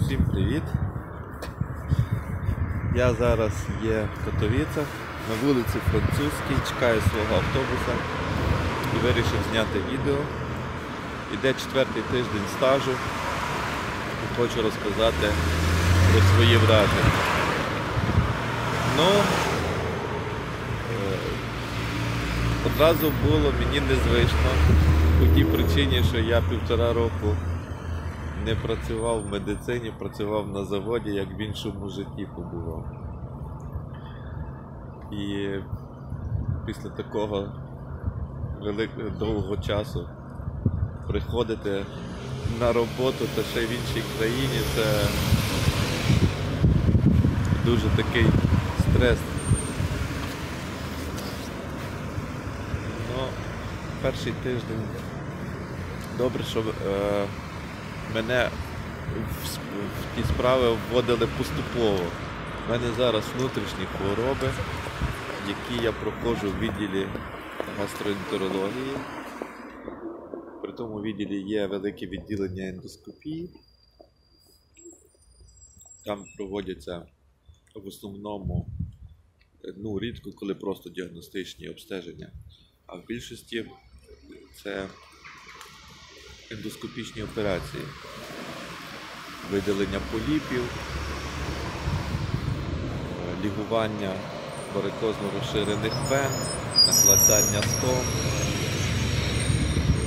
Всім привіт! Я зараз є в Катовіцях на вулиці Французькій, чекаю свого автобуса і вирішив зняти відео. Іде четвертий тиждень стажу і хочу розказати про свої враження. Ну, е, одразу було мені незвично по тій причині, що я півтора року не працював в медицині, працював на заводі, як в іншому житті побував. І після такого великого довгого часу приходити на роботу та ще в іншій країні це дуже такий стрес. Ну, перший тиждень добре, що е, мене в, в ті справи вводили поступово. У мене зараз внутрішні хвороби, які я проходжу в відділі гастроентерології. При тому відділі є велике відділення ендоскопії. Там проводяться в основному, ну, рідко, коли просто діагностичні обстеження. А в більшості це ендоскопічні операції, видалення поліпів, е, лігування варикозно розширених вен, накладання стом,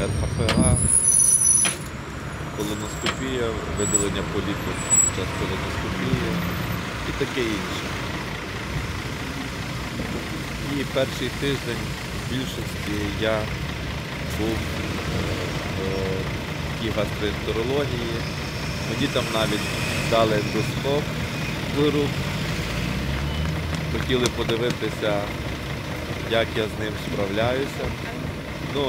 РХПА, колоноскопія, видалення поліпів час колоноскопії і таке інше. І перший тиждень в більшості я був е, тій гастроентерології. Мені там навіть дали ендоскоп до рук. Хотіли подивитися, як я з ним справляюся. Ну,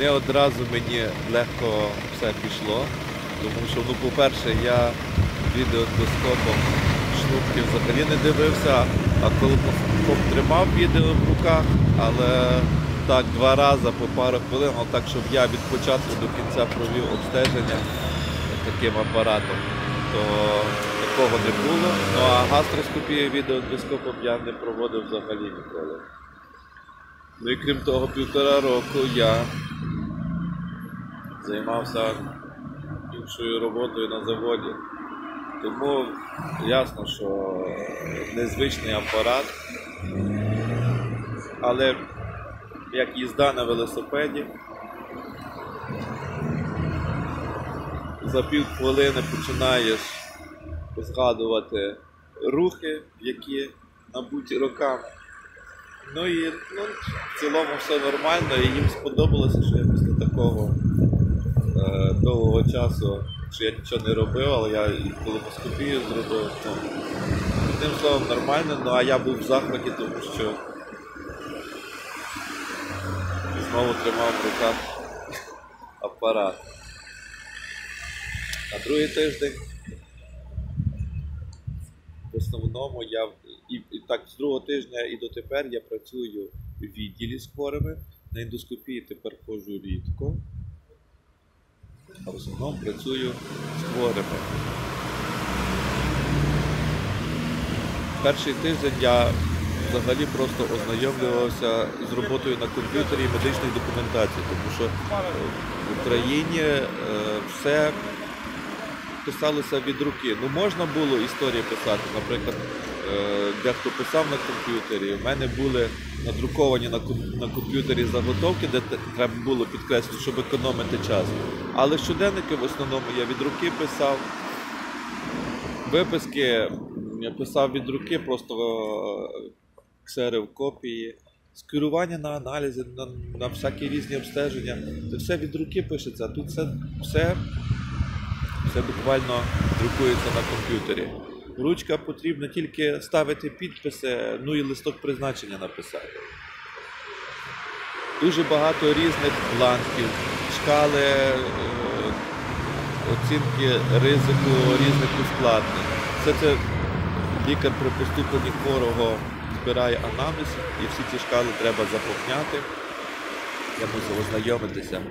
не одразу мені легко все пішло, тому що, ну, по-перше, я відеоендоскопом шнурки взагалі не дивився, а колоноскоп тримав відео в руках, але так два рази по пару хвилин, але так, щоб я від початку до кінця провів обстеження таким апаратом, то такого не було. Ну а гастроскопію відеоендоскопом я не проводив взагалі ніколи. Ну і крім того, півтора року я займався іншою роботою на заводі. Тому ясно, що незвичний апарат, але як їзда на велосипеді, за пів хвилини починаєш згадувати рухи, які набуті роками. Ну і ну, в цілому все нормально, і їм сподобалося, що я після такого е, довгого часу, що я нічого не робив, але я і колоноскопію зробив. Одним словом, нормально, ну а я був в захваті, тому що знову тримав в руках апарат. На другий тиждень в основному я і, і так з другого тижня і дотепер я працюю в відділі з хворими. На ендоскопії тепер ходжу рідко. А в основному працюю з хворими. Перший тиждень я взагалі просто ознайомлювався з роботою на комп'ютері і медичної документації, тому що е, в Україні е, все писалося від руки. Ну можна було історії писати, наприклад, е, дехто писав на комп'ютері. У мене були надруковані на, комп'ютері заготовки, де треба було підкреслити, щоб економити час. Але щоденники в основному я від руки писав. Виписки я писав від руки, просто е, ксерив копії. Скерування на аналізи, на, на всякі різні обстеження. Це все від руки пишеться, тут все, все все буквально друкується на комп'ютері. Ручка потрібно тільки ставити підписи, ну і листок призначення написати. Дуже багато різних бланків, шкали е, оцінки ризику різних ускладнень. Все це лікар при поступленні хворого збирає анамнез, і всі ці шкали треба заповняти. Я мусив ознайомитися.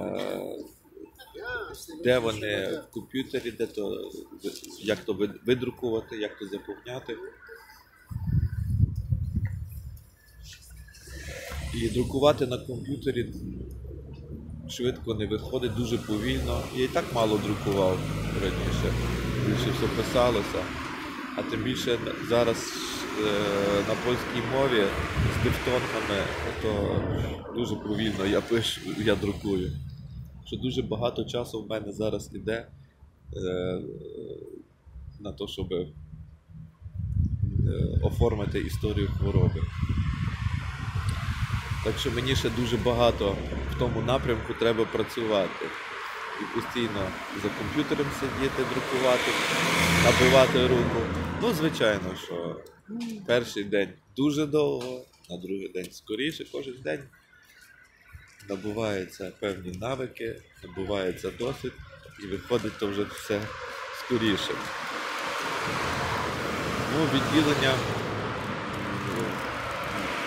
Е, де вони в комп'ютері, де то як то видрукувати, як то заповняти. І друкувати на комп'ютері швидко не виходить, дуже повільно. Я і так мало друкував раніше. Більше все писалося. А тим більше зараз на польській мові з дифтонгами, то дуже повільно я пишу, я друкую. Що дуже багато часу в мене зараз іде е, на те, щоб е, оформити історію хвороби. Так що мені ще дуже багато в тому напрямку треба працювати. І постійно за комп'ютером сидіти, друкувати, набивати руку. Ну, звичайно, що перший день дуже довго, на другий день скоріше, кожен день набуваються певні навики, набувається досвід і виходить то вже все скоріше. Ну, відділення.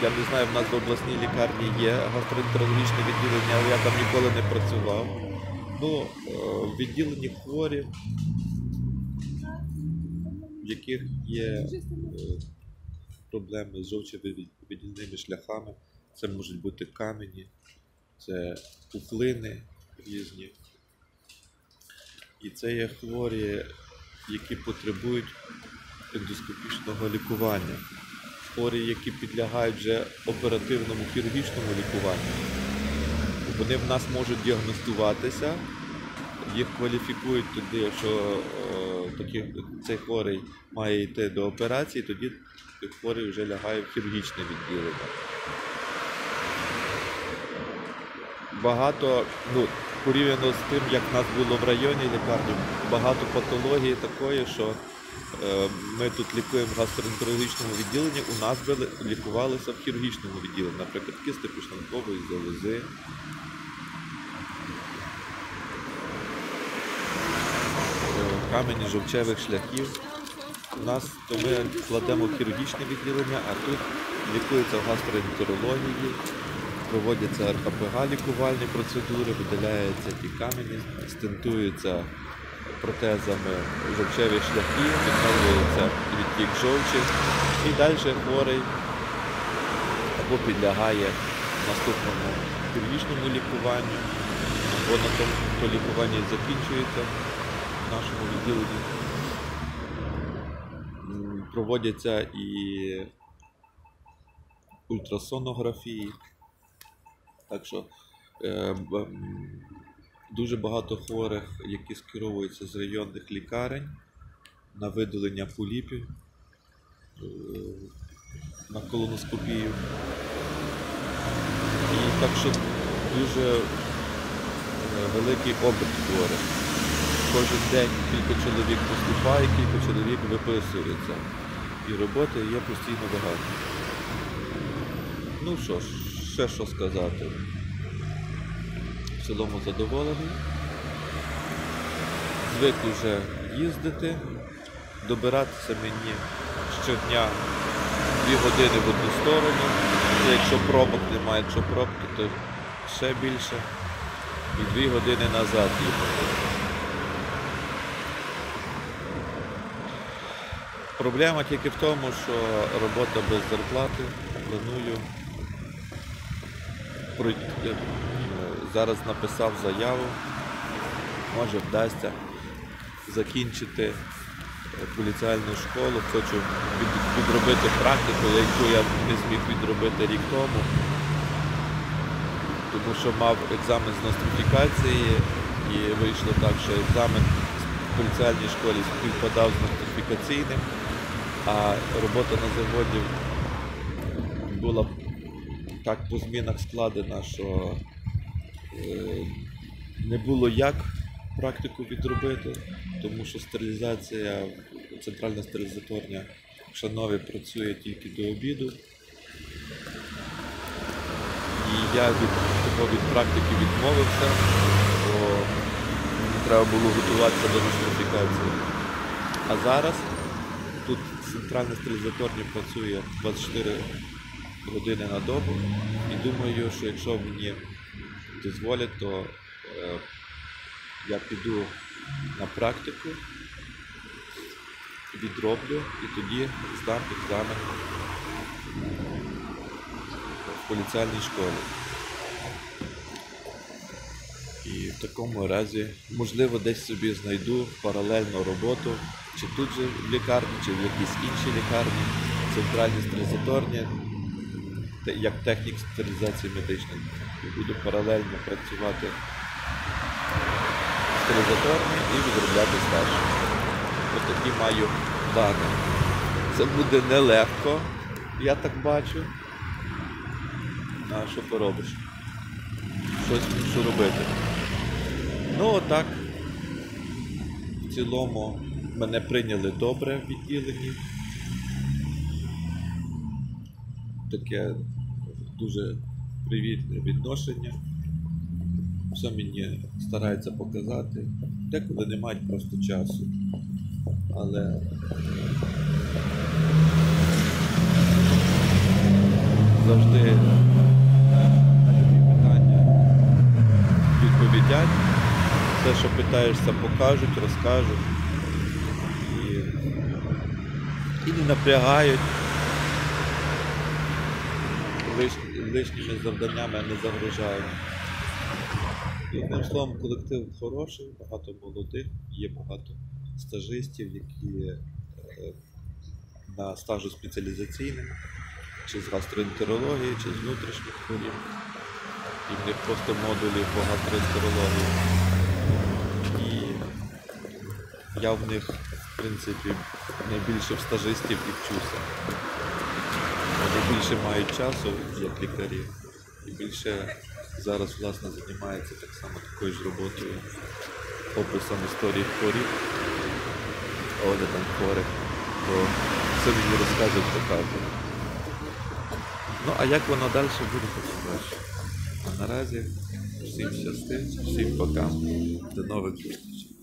я не знаю, в нас в обласній лікарні є гастроентерологічне відділення, але я там ніколи не працював. Ну, е, в хворі, в яких є е, проблеми з жовчовидільними шляхами. Це можуть бути камені, це пухлини різні. І це є хворі, які потребують ендоскопічного лікування хворі, які підлягають вже оперативному хірургічному лікуванню. Вони в нас можуть діагностуватися, їх кваліфікують туди, якщо е, цей хворий має йти до операції, тоді хворий вже лягає в хірургічне відділення. Багато, ну, порівняно з тим, як в нас було в районі лікарні, багато патології такої, що Е, Ми тут лікуємо в гастроентерологічному відділенні, у нас би лікувалися в хірургічному відділенні, наприклад, кисти пішлункової залози. е, Камені жовчевих шляхів. У нас то ми кладемо хірургічне відділення, а тут лікується в гастроентерології, проводяться РХПГ лікувальні процедури, видаляються ті камені, стентуються протезами жовчеві шляхи, відновлюється відтік жовчі і далі хворий або підлягає наступному хірургічному лікуванню, або на тому то лікування закінчується нашому відділенні. Проводяться і ультрасонографії. Так що е, дуже багато хворих, які скеровуються з районних лікарень на видалення поліпів, е, на колоноскопію. І так що дуже е, великий оберт хворих. Кожен день кілька чоловік поступає, кілька чоловік виписується. І роботи є постійно багато. Ну що ж, ще що сказати. В цілому задоволений. Звик вже їздити, добиратися мені щодня дві години в одну сторону. Це якщо пробок немає, якщо пробки, то ще більше. І дві години назад їхати. Проблема тільки в тому, що робота без зарплати. Планую е, Зараз написав заяву. Може вдасться закінчити е, поліціальну школу. Хочу підробити практику, яку я не зміг відробити рік тому. Тому що мав екзамен з нострифікації і вийшло так, що екзамен в поліціальній школі співпадав з нострифікаційним, а робота на заводі була так по змінах складена, що е, не було як практику відробити, тому що стерилізація, центральна стерилізаторня в Шанові працює тільки до обіду. І я від від практики відмовився, бо треба було готуватися до нострифікації. А зараз центральна стерилізаторня працює 24 години на добу. І думаю, що якщо мені дозволять, то е, я піду на практику, відроблю і тоді здам екзамен в поліціальній школі. І в такому разі, можливо, десь собі знайду паралельну роботу, чи тут же в лікарні, чи в якійсь іншій лікарні, центральній стерилізаторні, як технік стерилізації медичної. Буду паралельно працювати стерилізаторні і відробляти стаж. Ось такі маю плани. Це буде нелегко, я так бачу. А що поробиш? Щось мушу робити. Ну, отак. В цілому мене прийняли добре в відділенні. Таке дуже привітне відношення. Все мені стараються показати. Деколи не мають просто часу. Але завжди любі питання відповідять. Все, що питаєшся, покажуть, розкажуть. І, і напрягають. Лиш- лишніми завданнями не загружають. І одним словом, колектив хороший, багато молодих, є багато стажистів, які е, на стажу спеціалізаційним, чи з гастроентерології, чи з внутрішніх хворів. І в них просто модулі по гастроентерології. І я в них, в принципі, найбільше в стажистів і вчуся. Вони більше мають часу, як лікарі, і більше зараз, власне, займаються так само такою ж роботою, описом історії хворих, оглядом хворих, то все мені розказують, показують. Ну, а як воно далі буде, то. А наразі всім щастить, всім пока. До нових зустрічей.